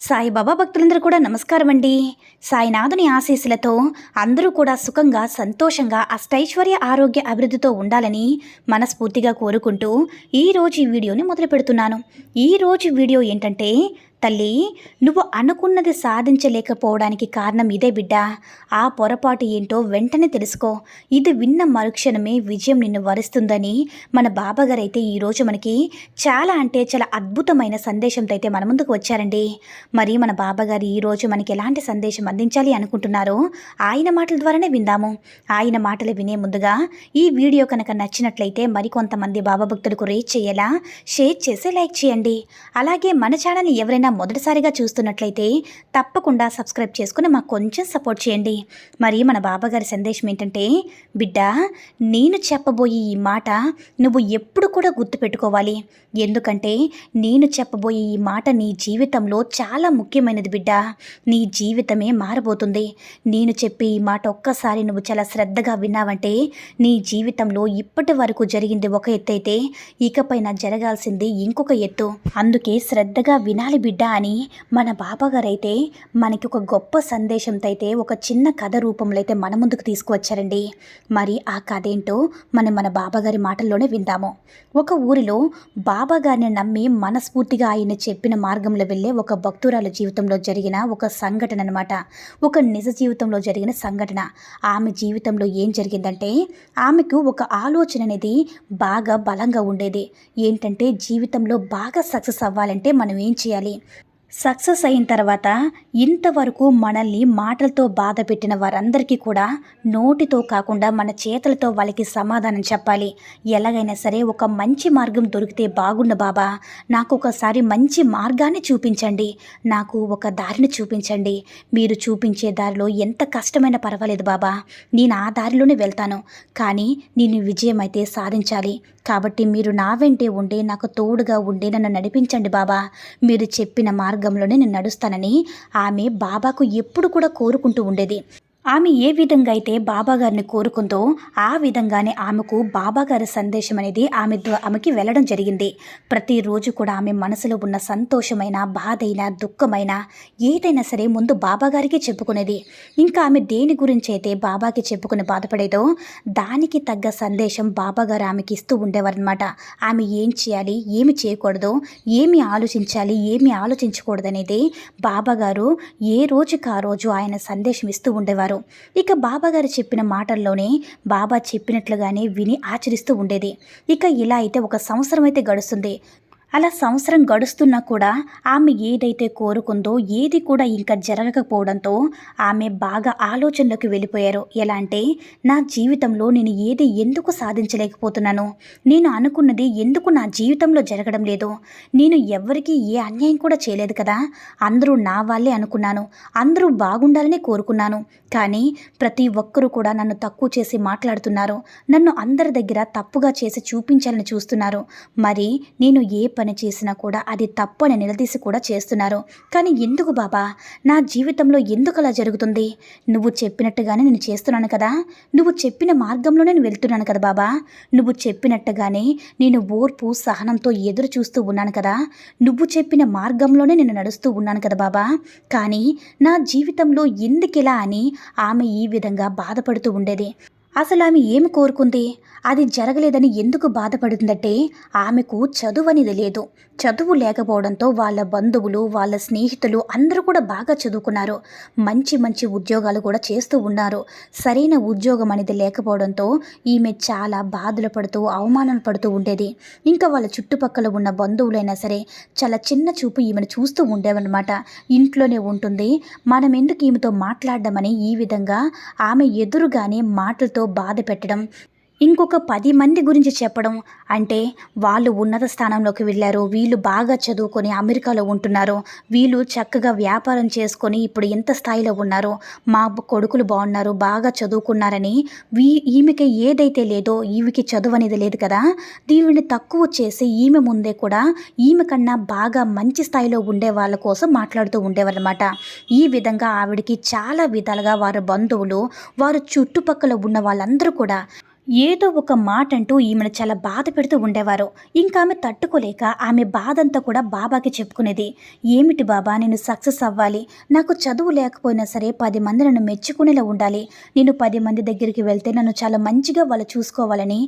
సాయిబాబా భక్తులందరూ కూడా నమస్కారం అండి సాయినాథుని ఆశీస్సులతో అందరూ కూడా సుఖంగా సంతోషంగా అష్టైశ్వర్య ఆరోగ్య అభివృద్ధితో ఉండాలని మనస్ఫూర్తిగా కోరుకుంటూ ఈరోజు ఈ వీడియోని మొదలు పెడుతున్నాను. ఈరోజు వీడియో ఏంటంటే తల్లి నువ్వు అనుకున్నది సాధించలేకపోవడానికి కారణం ఇదే బిడ్డ. ఆ పొరపాటు ఏంటో వెంటనే తెలుసుకో. ఇది విన్న మరుక్షణమే విజయం నిన్ను వరిస్తుందని మన బాబాగారు అయితే ఈరోజు మనకి చాలా అంటే చాలా అద్భుతమైన సందేశంతో అయితే మన ముందుకు వచ్చారండి. మరి మన బాబాగారు ఈరోజు మనకి ఎలాంటి సందేశం అందించాలి అనుకుంటున్నారో ఆయన మాటల ద్వారానే విందాము. ఆయన మాటలు వినే ముందుగా ఈ వీడియో కనుక నచ్చినట్లయితే మరికొంతమంది బాబా భక్తులకు రీచ్ చేయేలా షేర్ చేసి లైక్ చేయండి. అలాగే మన ఛానల్ని ఎవరైనా మొదటిసారిగా చూస్తున్నట్లయితే తప్పకుండా సబ్స్క్రైబ్ చేసుకుని మాకు కొంచెం సపోర్ట్ చేయండి. మరి మన బాబాగారి సందేశం ఏంటంటే బిడ్డ నేను చెప్పబోయే ఈ మాట నువ్వు ఎప్పుడు కూడా గుర్తుపెట్టుకోవాలి. ఎందుకంటే నేను చెప్పబోయే ఈ మాట నీ జీవితంలో చాలా ముఖ్యమైనది బిడ్డ. నీ జీవితమే మారబోతుంది. నేను చెప్పే ఈ మాట ఒక్కసారి నువ్వు చాలా శ్రద్ధగా విన్నావంటే నీ జీవితంలో ఇప్పటి వరకు జరిగింది ఒక ఎత్తు అయితే ఇకపైన జరగాల్సింది ఇంకొక ఎత్తు. అందుకే శ్రద్ధగా వినాలి బిడ్డ అని మన బాబాగారైతే మనకి ఒక గొప్ప సందేశంతో అయితే ఒక చిన్న కథ రూపంలో అయితే మన ముందుకు తీసుకువచ్చారండి. మరి ఆ కథ ఏంటో మనం మన బాబాగారి మాటల్లోనే విందాము. ఒక ఊరిలో బాబాగారిని నమ్మి మనస్ఫూర్తిగా ఆయన చెప్పిన మార్గంలో వెళ్ళే ఒక భక్తురాల జీవితంలో జరిగిన ఒక సంఘటన అనమాట ఒక నిజ జీవితంలో జరిగిన సంఘటన. ఆమె జీవితంలో ఏం జరిగిందంటే ఆమెకు ఒక ఆలోచన అనేది బాగా బలంగా ఉండేది. ఏంటంటే జీవితంలో బాగా సక్సెస్ అవ్వాలంటే మనం ఏం చేయాలి? సక్సెస్ అయిన తర్వాత ఇంతవరకు మనల్ని మాటలతో బాధ పెట్టిన వారందరికీ కూడా నోటితో కాకుండా మన చేతులతో వాళ్ళకి సమాధానం చెప్పాలి. ఎలాగైనా సరే ఒక మంచి మార్గం దొరికితే బాగుండు బాబా. నాకు ఒకసారి మంచి మార్గాన్ని చూపించండి. నాకు ఒక దారిని చూపించండి. మీరు చూపించే దారిలో ఎంత కష్టమైనా పర్వాలేదు బాబా. నేను ఆ దారిలోనే వెళ్తాను. కానీ నేను విజయం అయితే సాధించాలి. కాబట్టి మీరు నా వెంటే ఉండి నాకు తోడుగా ఉండి నన్ను నడిపించండి బాబా. మీరు చెప్పిన మార్గం మార్గంలోనే నేను నడుస్తానని ఆమె బాబాకు ఎప్పుడు కూడా కోరుకుంటూ ఉండేది. ఆమె ఏ విధంగా అయితే బాబాగారిని కోరుకుందో ఆ విధంగానే ఆమెకు బాబాగారి సందేశం అనేది ఆమె ఆమెకి వెళ్ళడం జరిగింది. ప్రతిరోజు కూడా ఆమె మనసులో ఉన్న సంతోషమైన బాధైన దుఃఖమైన ఏదైనా సరే ముందు బాబాగారికి చెప్పుకునేది. ఇంకా ఆమె దేని గురించి అయితే బాబాకి చెప్పుకుని బాధపడేదో దానికి తగ్గ సందేశం బాబాగారు ఆమెకి ఇస్తూ ఉండేవారనమాట ఆమె ఏం చేయాలి ఏమి చేయకూడదు ఏమి ఆలోచించాలి ఏమి ఆలోచించకూడదనేది బాబాగారు ఏ రోజుకి ఆ రోజు ఆయన సందేశం ఇస్తూ ఉండేవారు. ఇక బాబాగారు చెప్పిన మాటల్లోనే బాబా చెప్పినట్లుగానే విని ఆచరిస్తూ ఉండేది. ఇక ఇలా అయితే ఒక సంవత్సరం అయితే గడుస్తుంది. అలా సంవత్సరం గడుస్తున్నా కూడా ఆమె ఏదైతే కోరుకుందో ఏది కూడా ఇంకా జరగకపోవడంతో ఆమె బాగా ఆలోచనలోకి వెళ్ళిపోయారు. ఎలా అంటే నా జీవితంలో నేను ఏది ఎందుకు సాధించలేకపోతున్నాను? నేను అనుకున్నది ఎందుకు నా జీవితంలో జరగడం లేదు? నేను ఎవరికీ ఏ అన్యాయం కూడా చేయలేదు కదా? అందరూ నా వాళ్ళే అనుకున్నాను. అందరూ బాగుండాలని కోరుకున్నాను. కానీ ప్రతి ఒక్కరూ కూడా నన్ను తక్కువ చేసి మాట్లాడుతున్నారు. నన్ను అందరి దగ్గర తప్పుగా చేసి చూపించాలని చూస్తున్నారు. మరి నేను ఏ పని చేసినా కూడా అది తప్పు అని నిలదీసి కూడా చేస్తున్నారు. కానీ ఎందుకు బాబా? నా జీవితంలో ఎందుకు అలా జరుగుతుంది? నువ్వు చెప్పినట్టుగానే నేను చేస్తున్నాను కదా. నువ్వు చెప్పిన మార్గంలోనే నేను వెళ్తున్నాను కదా బాబా. నువ్వు చెప్పినట్టుగానే నేను ఓర్పు సహనంతో ఎదురు చూస్తూ ఉన్నాను కదా. నువ్వు చెప్పిన మార్గంలోనే నేను నడుస్తూ ఉన్నాను కదా బాబా. కానీ నా జీవితంలో ఎందుకిలా అని ఆమె ఈ విధంగా బాధపడుతూ ఉండేది. అసలు ఆమె ఏమి కోరుకుంది? అది జరగలేదని ఎందుకు బాధపడుతుందంటే ఆమెకు చదువు అనేది లేదు. చదువు లేకపోవడంతో వాళ్ళ బంధువులు వాళ్ళ స్నేహితులు అందరూ కూడా బాగా చదువుకున్నారు. మంచి మంచి ఉద్యోగాలు కూడా చేస్తూ ఉన్నారు. సరైన ఉద్యోగం అనేది లేకపోవడంతో ఈమె చాలా బాధలు పడుతూ అవమానాలు పడుతూ ఉండేది. ఇంకా వాళ్ళ చుట్టుపక్కల ఉన్న బంధువులైనా సరే చాలా చిన్న చూపు ఈమెను చూస్తూ ఉండేవన్నమాట. ఇంట్లోనే ఉంటుంది. మనం ఎందుకు ఈమెతో మాట్లాడడమని ఈ విధంగా ఆమె ఎదురుగానే మాటలతో బాధ పెట్టడం ఇంకొక పది మంది గురించి చెప్పడం అంటే వాళ్ళు ఉన్నత స్థానంలోకి వెళ్ళారు వీళ్ళు బాగా చదువుకొని అమెరికాలో ఉంటున్నారు వీళ్ళు చక్కగా వ్యాపారం చేసుకొని ఇప్పుడు ఎంత స్థాయిలో ఉన్నారు మా కొడుకులు బాగున్నారు బాగా చదువుకున్నారని వీ ఈమెకి ఏదైతే లేదో ఈమెకి చదువు అనేది లేదు కదా దీనిని తక్కువ చేసి ఈమె ముందే కూడా ఈమె కన్నా బాగా మంచి స్థాయిలో ఉండే వాళ్ళ కోసం మాట్లాడుతూ ఉండేవారనమాట ఈ విధంగా ఆవిడకి చాలా విధాలుగా వారి బంధువులు వారు చుట్టుపక్కల ఉన్న వాళ్ళందరూ కూడా ఏదో ఒక మాట అంటూ ఈమెను చాలా బాధ పెడుతూ ఉండేవారు. ఇంకా ఆమె తట్టుకోలేక ఆమె బాధంతా కూడా బాబాకి చెప్పుకునేది. ఏమిటి బాబా నేను సక్సెస్ అవ్వాలి. నాకు చదువు లేకపోయినా సరే పది మంది నన్ను మెచ్చుకునేలా ఉండాలి. నేను పది మంది దగ్గరికి వెళ్తే నన్ను చాలా మంచిగా వాళ్ళు చూసుకోవాలని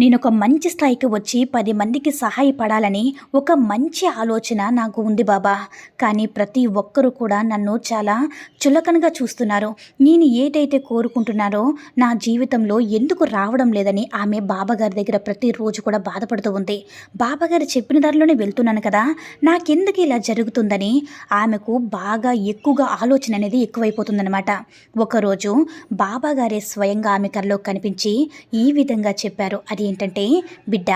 నేను ఒక మంచి స్థాయికి వచ్చి పది మందికి సహాయపడాలని ఒక మంచి ఆలోచన నాకు ఉంది బాబా. కానీ ప్రతి ఒక్కరూ కూడా నన్ను చాలా చులకనగా చూస్తున్నారు. నేను ఏదైతే కోరుకుంటున్నారో నా జీవితంలో ఎందుకు రావడం లేదని ఆమె బాబాగారి దగ్గర ప్రతిరోజు కూడా బాధపడుతూ ఉంది. బాబాగారు చెప్పిన దారిలోనే వెళ్తున్నాను కదా నాకెందుకు ఇలా జరుగుతుందని ఆమెకు బాగా ఎక్కువగా ఆలోచన అనేది ఎక్కువైపోతుందనమాట ఒకరోజు బాబాగారే స్వయంగా ఆమె కల్లో కనిపించి ఈ విధంగా చెప్పారు. అది ఏంటంటే బిడ్డ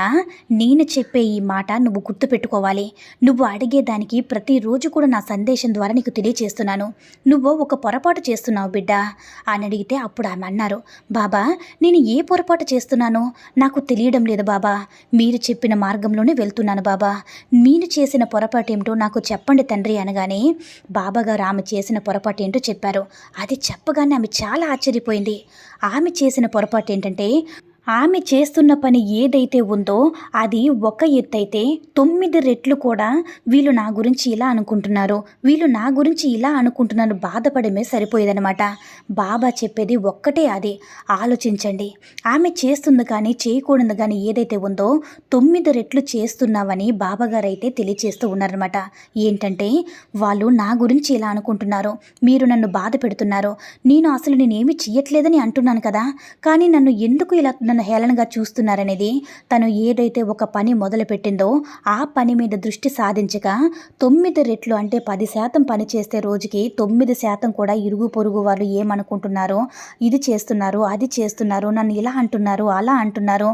నేను చెప్పే ఈ మాట నువ్వు గుర్తుపెట్టుకోవాలి. నువ్వు అడిగేదానికి ప్రతిరోజు కూడా నా సందేశం ద్వారా నీకు తెలియచేస్తున్నాను. నువ్వు ఒక పొరపాటు చేస్తున్నావు బిడ్డ. అని అడిగితే అప్పుడు ఆమె అన్నారు బాబా నేను ఏ పొరపాటు చేస్తున్నానో నాకు తెలియడం లేదు బాబా. మీరు చెప్పిన మార్గంలోనే వెళ్తున్నాను బాబా. మీరు చేసిన పొరపాటు ఏమిటో నాకు చెప్పండి తండ్రి. అనగానే బాబాగారు ఆమె చేసిన పొరపాటు ఏంటో చెప్పారు. అది చెప్పగానే ఆమె చాలా ఆశ్చర్యపోయింది. ఆమె చేసిన పొరపాటు ఏంటంటే ఆమె చేస్తున్న పని ఏదైతే ఉందో అది ఒక ఎత్తైతే తొమ్మిది రెట్లు కూడా వీళ్ళు నా గురించి ఇలా అనుకుంటున్నారు. వీళ్ళు నా గురించి ఇలా అనుకుంటున్నారు బాధపడమే సరిపోయేదనమాట బాబా చెప్పేది ఒక్కటే అది. ఆలోచించండి. ఆమె చేస్తుంది కానీ చేయకూడదు కానీ ఏదైతే ఉందో తొమ్మిది రెట్లు చేస్తున్నావని బాబాగారు అయితే తెలియచేస్తూ ఉన్నారనమాట ఏంటంటే వాళ్ళు నా గురించి ఇలా అనుకుంటున్నారు. మీరు నన్ను బాధ పెడుతున్నారు. నేను అసలు నేనేమి చేయట్లేదని అంటున్నాను కదా. కానీ నన్ను ఎందుకు ఇలా నన్ను హేళనగా చూస్తున్నారనేది తను ఏదైతే ఒక పని మొదలుపెట్టిందో ఆ పని మీద దృష్టి సాధించక తొమ్మిది రెట్లు అంటే పది శాతం పని చేస్తే రోజుకి తొమ్మిది శాతం కూడా ఇరుగు పొరుగు వాళ్ళు ఏమనుకుంటున్నారో ఇది చేస్తున్నారు అది చేస్తున్నారు నన్ను ఇలా అంటున్నారు అలా అంటున్నారు.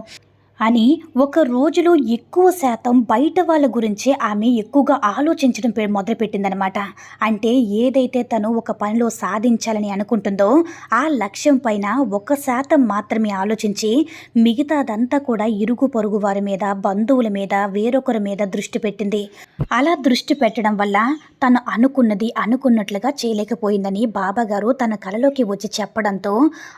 అని ఒక రోజులో ఎక్కువ శాతం బయట వాళ్ళ గురించే ఆమె ఎక్కువగా ఆలోచించడం మొదలుపెట్టిందనమాట అంటే ఏదైతే తను ఒక పనిలో సాధించాలని అనుకుంటుందో ఆ లక్ష్యం పైన ఒక శాతం మాత్రమే ఆలోచించి మిగతాదంతా కూడా ఇరుగు పొరుగు వారి మీద బంధువుల మీద వేరొకరి మీద దృష్టి పెట్టింది. అలా దృష్టి పెట్టడం వల్ల తను అనుకున్నది అనుకున్నట్లుగా చేయలేకపోయిందని బాబాగారు తన కలలోకి వచ్చి చెప్పడంతో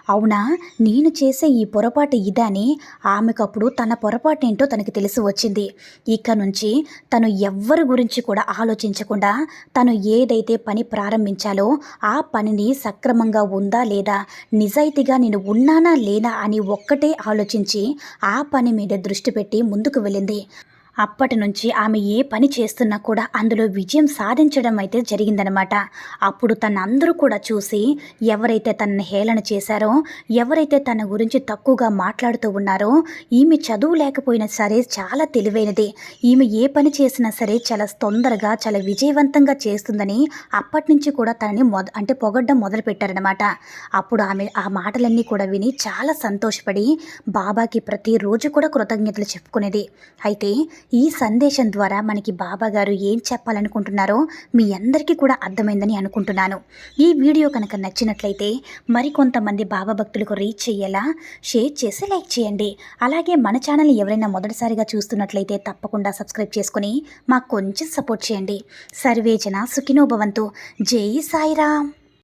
అవునా నేను చేసే ఈ పొరపాటు ఇదని ఆమెకప్పుడు తన పొరపాటేంటో తనకి తెలిసి వచ్చింది. ఇక నుంచి తను ఎవ్వరి గురించి కూడా ఆలోచించకుండా తను ఏదైతే పని ప్రారంభించాలో ఆ పనిని సక్రమంగా ఉందా లేదా నిజాయితీగా నేను ఉన్నానా లేనా అని ఒక్కటే ఆలోచించి ఆ పని మీద దృష్టి పెట్టి ముందుకు వెళ్ళింది. అప్పటి నుంచి ఆమె ఏ పని చేస్తున్నా కూడా అందులో విజయం సాధించడం అయితే జరిగిందనమాట అప్పుడు తన అందరూ కూడా చూసి ఎవరైతే తనని హేళన చేశారో ఎవరైతే తన గురించి తక్కువగా మాట్లాడుతూ ఉన్నారో ఈమె చదువు లేకపోయినా సరే చాలా తెలివైనది. ఈమె ఏ పని చేసినా సరే చాలా తొందరగా చాలా విజయవంతంగా చేస్తుందని అప్పటి నుంచి కూడా తనని మొద అంటే పొగడ్డం మొదలుపెట్టారనమాట అప్పుడు ఆమె ఆ మాటలన్నీ కూడా విని చాలా సంతోషపడి బాబాకి ప్రతిరోజు కూడా కృతజ్ఞతలు చెప్పుకునేది. అయితే ఈ సందేశం ద్వారా మనకి బాబా గారు ఏం చెప్పాలనుకుంటున్నారో మీ అందరికీ కూడా అర్థమైందని అనుకుంటున్నాను. ఈ వీడియో కనుక నచ్చినట్లయితే మరికొంతమంది బాబా భక్తులకు రీచ్ చేయేలా షేర్ చేసి లైక్ చేయండి. అలాగే మన ఛానల్ని ఎవరైనా మొదటిసారిగా చూస్తున్నట్లయితే తప్పకుండా సబ్స్క్రైబ్ చేసుకుని మాకు కొంచెం సపోర్ట్ చేయండి. సర్వేజన సుఖినోభవంతు జై సాయిరామ్.